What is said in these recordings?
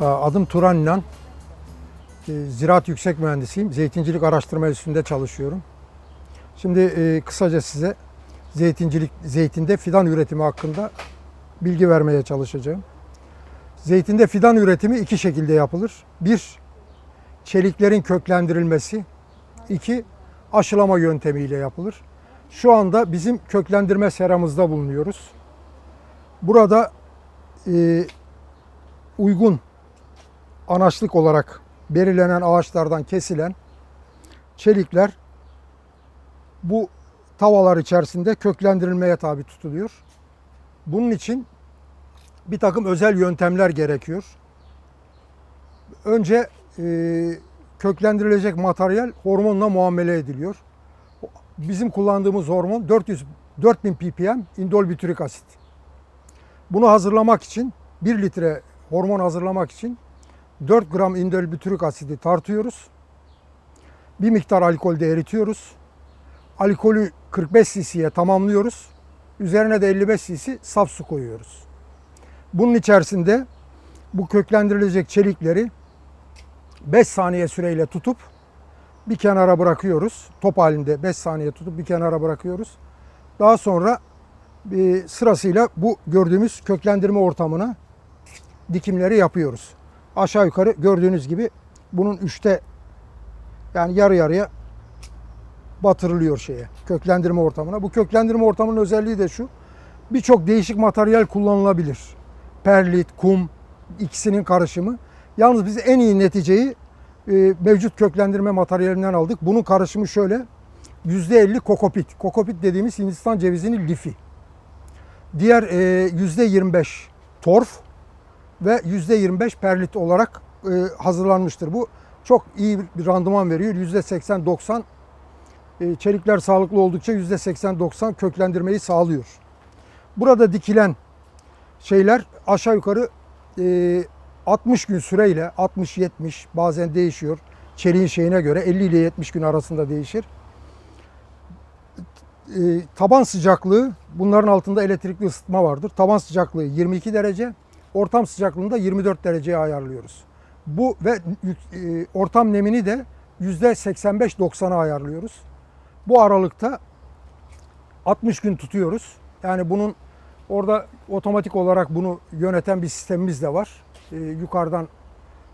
Adım Turan İnan. Ee, Ziraat Yüksek Mühendisiyim. Zeytincilik Araştırma Enstitüsü'nde çalışıyorum. Şimdi e, kısaca size zeytincilik, zeytinde fidan üretimi hakkında bilgi vermeye çalışacağım. Zeytinde fidan üretimi iki şekilde yapılır. Bir, çeliklerin köklendirilmesi. İki, aşılama yöntemiyle yapılır. Şu anda bizim köklendirme seramızda bulunuyoruz. Burada e, uygun anaçlık olarak belirlenen ağaçlardan kesilen çelikler bu tavalar içerisinde köklendirilmeye tabi tutuluyor. Bunun için bir takım özel yöntemler gerekiyor. Önce e, köklendirilecek materyal hormonla muamele ediliyor. Bizim kullandığımız hormon 400 4000 ppm indol bütürik asit. Bunu hazırlamak için 1 litre hormon hazırlamak için 4 gram indol bütürik asidi tartıyoruz. Bir miktar alkolde eritiyoruz. Alkolü 45 cc'ye tamamlıyoruz. Üzerine de 55 cc saf su koyuyoruz. Bunun içerisinde bu köklendirilecek çelikleri 5 saniye süreyle tutup bir kenara bırakıyoruz. Top halinde 5 saniye tutup bir kenara bırakıyoruz. Daha sonra e, sırasıyla bu gördüğümüz köklendirme ortamına dikimleri yapıyoruz. Aşağı yukarı gördüğünüz gibi bunun üçte yani yarı yarıya batırılıyor şeye köklendirme ortamına. Bu köklendirme ortamının özelliği de şu. Birçok değişik materyal kullanılabilir. Perlit, kum ikisinin karışımı. Yalnız biz en iyi neticeyi e, mevcut köklendirme materyalinden aldık. Bunun karışımı şöyle. %50 kokopit. Kokopit dediğimiz Hindistan cevizinin lifi. Diğer e, %25 torf ve %25 perlit olarak e, hazırlanmıştır. Bu çok iyi bir randıman veriyor. %80-90 e, çelikler sağlıklı oldukça %80-90 köklendirmeyi sağlıyor. Burada dikilen şeyler aşağı yukarı e, 60 gün süreyle 60-70 bazen değişiyor. Çeliğin şeyine göre 50 ile 70 gün arasında değişir. E, taban sıcaklığı bunların altında elektrikli ısıtma vardır. Taban sıcaklığı 22 derece, ortam sıcaklığında 24 dereceye ayarlıyoruz. Bu ve e, ortam nemini de %85-90'a ayarlıyoruz. Bu aralıkta 60 gün tutuyoruz. Yani bunun orada otomatik olarak bunu yöneten bir sistemimiz de var. Ee, yukarıdan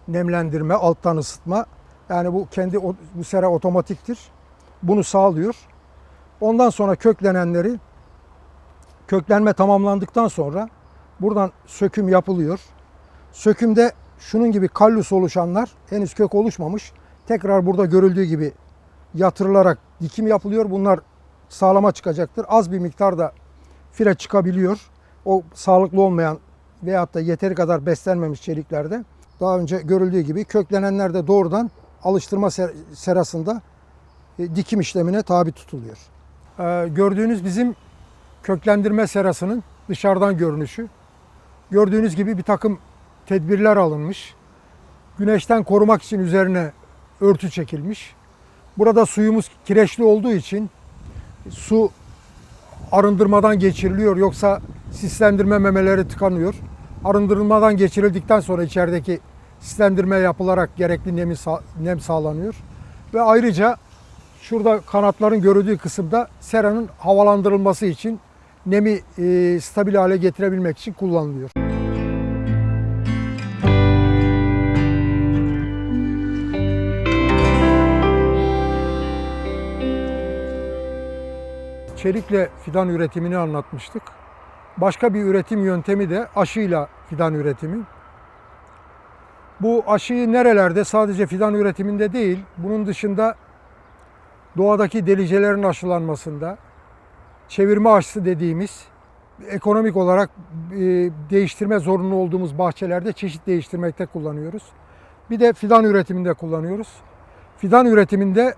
nemlendirme, alttan ısıtma. Yani bu kendi bu sera otomatiktir. Bunu sağlıyor. Ondan sonra köklenenleri köklenme tamamlandıktan sonra buradan söküm yapılıyor. Sökümde şunun gibi kallus oluşanlar henüz kök oluşmamış. Tekrar burada görüldüğü gibi yatırılarak dikim yapılıyor. Bunlar sağlama çıkacaktır. Az bir miktarda fire çıkabiliyor. O sağlıklı olmayan veyahut da yeteri kadar beslenmemiş çeliklerde daha önce görüldüğü gibi köklenenler de doğrudan alıştırma ser- serasında e, dikim işlemine tabi tutuluyor. Ee, gördüğünüz bizim köklendirme serasının dışarıdan görünüşü. Gördüğünüz gibi bir takım tedbirler alınmış. Güneşten korumak için üzerine örtü çekilmiş. Burada suyumuz kireçli olduğu için su arındırmadan geçiriliyor yoksa sislendirme memeleri tıkanıyor. Arındırılmadan geçirildikten sonra içerideki sislendirme yapılarak gerekli nemi nem sağlanıyor. Ve ayrıca şurada kanatların görüldüğü kısımda seranın havalandırılması için nemi e, stabil hale getirebilmek için kullanılıyor. Çelikle fidan üretimini anlatmıştık. Başka bir üretim yöntemi de aşıyla fidan üretimi. Bu aşıyı nerelerde sadece fidan üretiminde değil, bunun dışında doğadaki delicelerin aşılanmasında, çevirme aşısı dediğimiz ekonomik olarak e, değiştirme zorunlu olduğumuz bahçelerde çeşit değiştirmekte kullanıyoruz. Bir de fidan üretiminde kullanıyoruz. Fidan üretiminde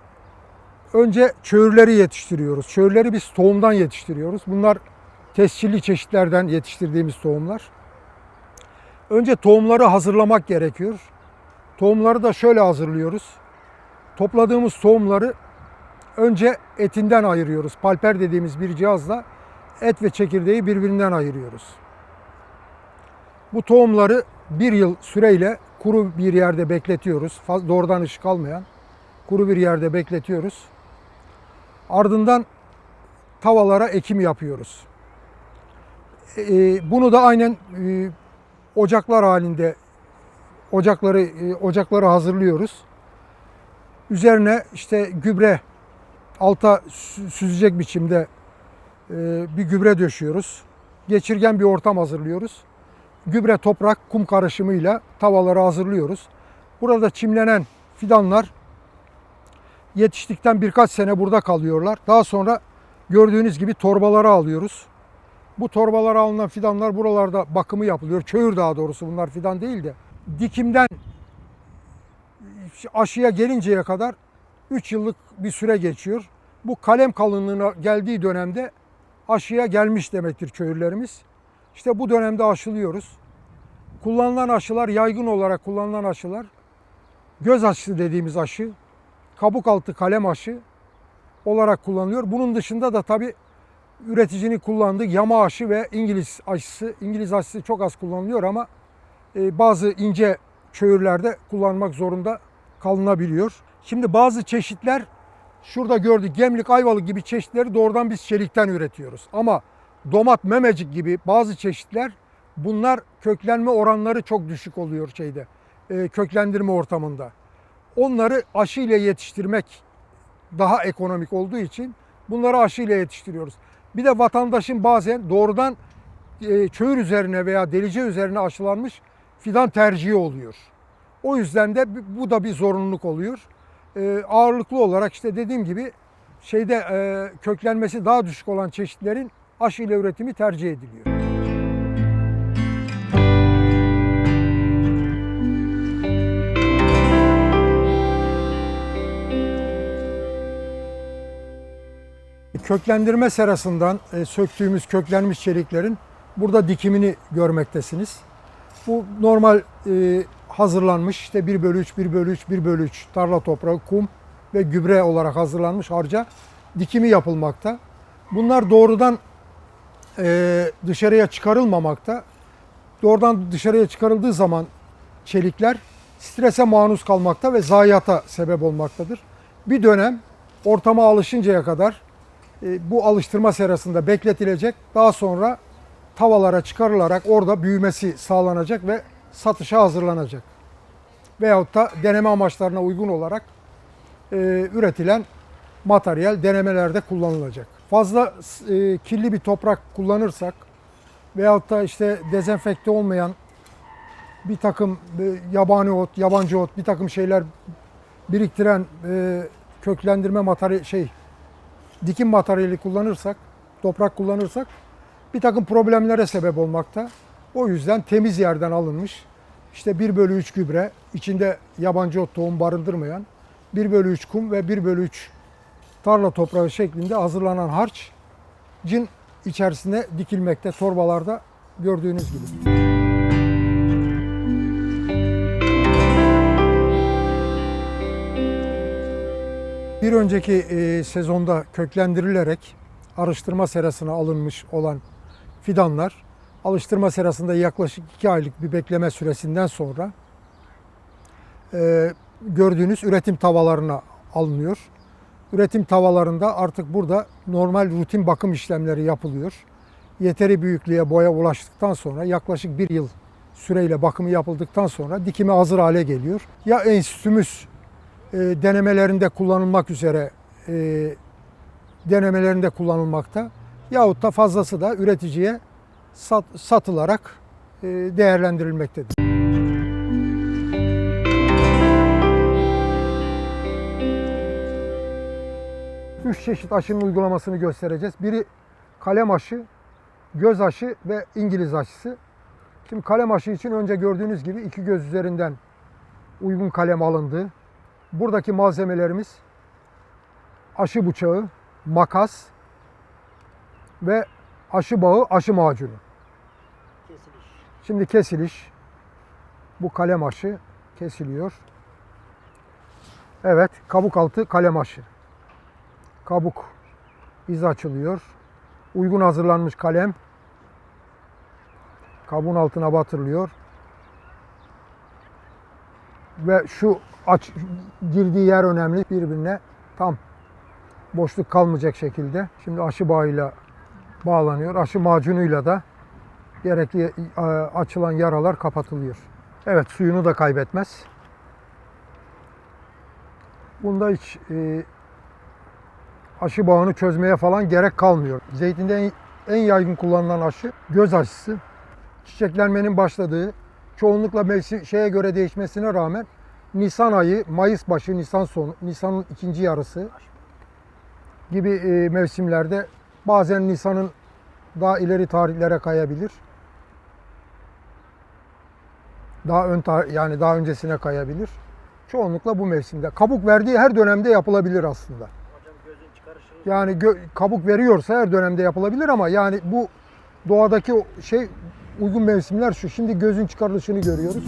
Önce çöğürleri yetiştiriyoruz. Çöğürleri biz tohumdan yetiştiriyoruz. Bunlar tescilli çeşitlerden yetiştirdiğimiz tohumlar. Önce tohumları hazırlamak gerekiyor. Tohumları da şöyle hazırlıyoruz. Topladığımız tohumları önce etinden ayırıyoruz. Palper dediğimiz bir cihazla et ve çekirdeği birbirinden ayırıyoruz. Bu tohumları bir yıl süreyle kuru bir yerde bekletiyoruz. Doğrudan ışık almayan kuru bir yerde bekletiyoruz. Ardından tavalara ekim yapıyoruz. Ee, bunu da aynen e, ocaklar halinde ocakları e, ocakları hazırlıyoruz. Üzerine işte gübre alta sü- süzecek biçimde e, bir gübre döşüyoruz. Geçirgen bir ortam hazırlıyoruz. Gübre, toprak, kum karışımıyla tavaları hazırlıyoruz. Burada çimlenen fidanlar yetiştikten birkaç sene burada kalıyorlar. Daha sonra gördüğünüz gibi torbalara alıyoruz. Bu torbalara alınan fidanlar buralarda bakımı yapılıyor. Çöğür daha doğrusu bunlar fidan değil de. Dikimden aşıya gelinceye kadar 3 yıllık bir süre geçiyor. Bu kalem kalınlığına geldiği dönemde aşıya gelmiş demektir köylülerimiz. İşte bu dönemde aşılıyoruz. Kullanılan aşılar, yaygın olarak kullanılan aşılar göz aşısı dediğimiz aşı, kabuk altı kalem aşı olarak kullanılıyor. Bunun dışında da tabi üreticinin kullandığı yama aşı ve İngiliz aşısı. İngiliz aşısı çok az kullanılıyor ama e, bazı ince çöğürlerde kullanmak zorunda kalınabiliyor. Şimdi bazı çeşitler şurada gördük gemlik ayvalık gibi çeşitleri doğrudan biz çelikten üretiyoruz. Ama domat memecik gibi bazı çeşitler bunlar köklenme oranları çok düşük oluyor şeyde e, köklendirme ortamında. Onları aşı ile yetiştirmek daha ekonomik olduğu için bunları aşı ile yetiştiriyoruz. Bir de vatandaşın bazen doğrudan e, çöğür üzerine veya delice üzerine aşılanmış fidan tercihi oluyor. O yüzden de bu da bir zorunluluk oluyor. E, ağırlıklı olarak işte dediğim gibi şeyde e, köklenmesi daha düşük olan çeşitlerin aşı ile üretimi tercih ediliyor. Köklendirme serasından e, söktüğümüz köklenmiş çeliklerin burada dikimini görmektesiniz. Bu normal e, hazırlanmış işte 1 bölü 3, 1 bölü 3, 1 bölü 3 tarla toprağı, kum ve gübre olarak hazırlanmış harca dikimi yapılmakta. Bunlar doğrudan e, dışarıya çıkarılmamakta. Doğrudan dışarıya çıkarıldığı zaman çelikler strese maruz kalmakta ve zayiata sebep olmaktadır. Bir dönem ortama alışıncaya kadar bu alıştırma serasında bekletilecek. Daha sonra tavalara çıkarılarak orada büyümesi sağlanacak ve satışa hazırlanacak. Veyahut da deneme amaçlarına uygun olarak e, üretilen materyal denemelerde kullanılacak. Fazla e, kirli bir toprak kullanırsak veyahut da işte dezenfekte olmayan bir takım e, yabani ot, yabancı ot, bir takım şeyler biriktiren e, köklendirme materyal şey dikim materyali kullanırsak, toprak kullanırsak bir takım problemlere sebep olmakta. O yüzden temiz yerden alınmış işte 1 bölü 3 gübre, içinde yabancı ot tohum barındırmayan 1 bölü 3 kum ve 1 bölü 3 tarla toprağı şeklinde hazırlanan harç cin içerisine dikilmekte torbalarda gördüğünüz gibi. Bir önceki e, sezonda köklendirilerek araştırma serasına alınmış olan fidanlar alıştırma serasında yaklaşık 2 aylık bir bekleme süresinden sonra e, gördüğünüz üretim tavalarına alınıyor. Üretim tavalarında artık burada normal rutin bakım işlemleri yapılıyor. Yeteri büyüklüğe boya ulaştıktan sonra yaklaşık bir yıl süreyle bakımı yapıldıktan sonra dikime hazır hale geliyor. Ya enstitümüz e, denemelerinde kullanılmak üzere e, denemelerinde kullanılmakta yahut da fazlası da üreticiye sat, satılarak e, değerlendirilmektedir. Üç çeşit aşının uygulamasını göstereceğiz. Biri kalem aşı, göz aşı ve İngiliz aşısı. Şimdi kalem aşı için önce gördüğünüz gibi iki göz üzerinden uygun kalem alındı. Buradaki malzemelerimiz aşı bıçağı, makas ve aşı bağı, aşı macunu. Kesiliş. Şimdi kesiliş. Bu kalem aşı kesiliyor. Evet, kabuk altı kalem aşı. Kabuk iz açılıyor. Uygun hazırlanmış kalem. Kabuğun altına batırılıyor. Ve şu aç girdiği yer önemli birbirine tam boşluk kalmayacak şekilde. Şimdi aşı bağıyla bağlanıyor. Aşı macunuyla da gerekli e, açılan yaralar kapatılıyor. Evet suyunu da kaybetmez. Bunda hiç e, aşı bağını çözmeye falan gerek kalmıyor. Zeytinde en, en yaygın kullanılan aşı göz aşısı. Çiçeklenmenin başladığı, çoğunlukla mevsim şeye göre değişmesine rağmen Nisan ayı, Mayıs başı, Nisan sonu, Nisan'ın ikinci yarısı gibi e, mevsimlerde bazen Nisan'ın daha ileri tarihlere kayabilir. Daha ön yani daha öncesine kayabilir. Çoğunlukla bu mevsimde. Kabuk verdiği her dönemde yapılabilir aslında. Yani gö- kabuk veriyorsa her dönemde yapılabilir ama yani bu doğadaki şey uygun mevsimler şu. Şimdi gözün çıkarılışını görüyoruz.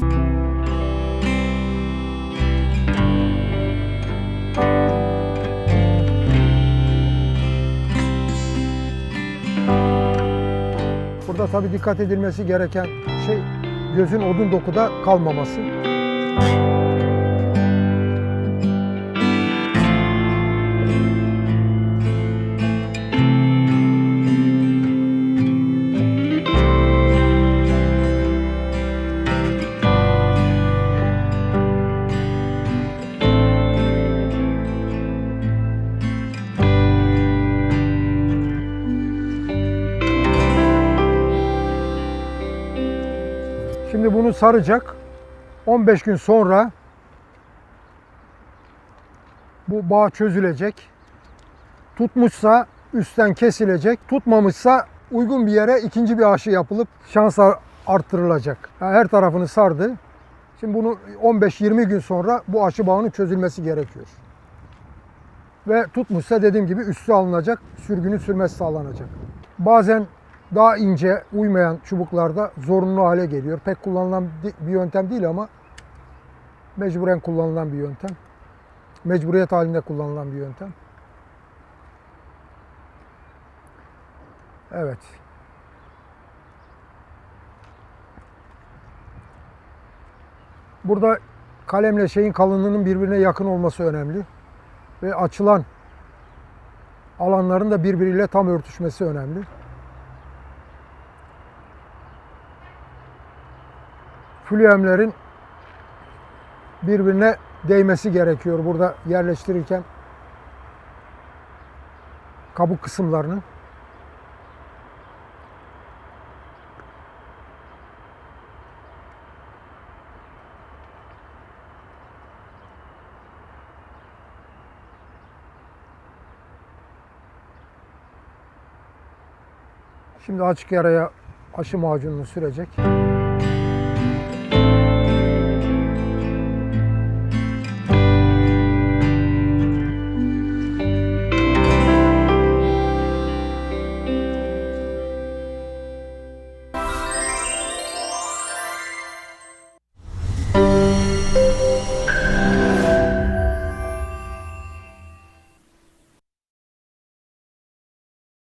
Burada tabii dikkat edilmesi gereken şey gözün odun dokuda kalmaması. Saracak. 15 gün sonra bu bağ çözülecek. Tutmuşsa üstten kesilecek. Tutmamışsa uygun bir yere ikinci bir aşı yapılıp şans ar- arttırılacak. Yani her tarafını sardı. Şimdi bunu 15-20 gün sonra bu aşı bağının çözülmesi gerekiyor. Ve tutmuşsa dediğim gibi üstü alınacak, sürgünün sürmesi sağlanacak. Bazen daha ince uymayan çubuklarda zorunlu hale geliyor. Pek kullanılan bir yöntem değil ama mecburen kullanılan bir yöntem. Mecburiyet halinde kullanılan bir yöntem. Evet. Burada kalemle şeyin kalınlığının birbirine yakın olması önemli. Ve açılan alanların da birbiriyle tam örtüşmesi önemli. Flüemlerin birbirine değmesi gerekiyor burada yerleştirirken kabuk kısımlarının. Şimdi açık yaraya aşı macununu sürecek.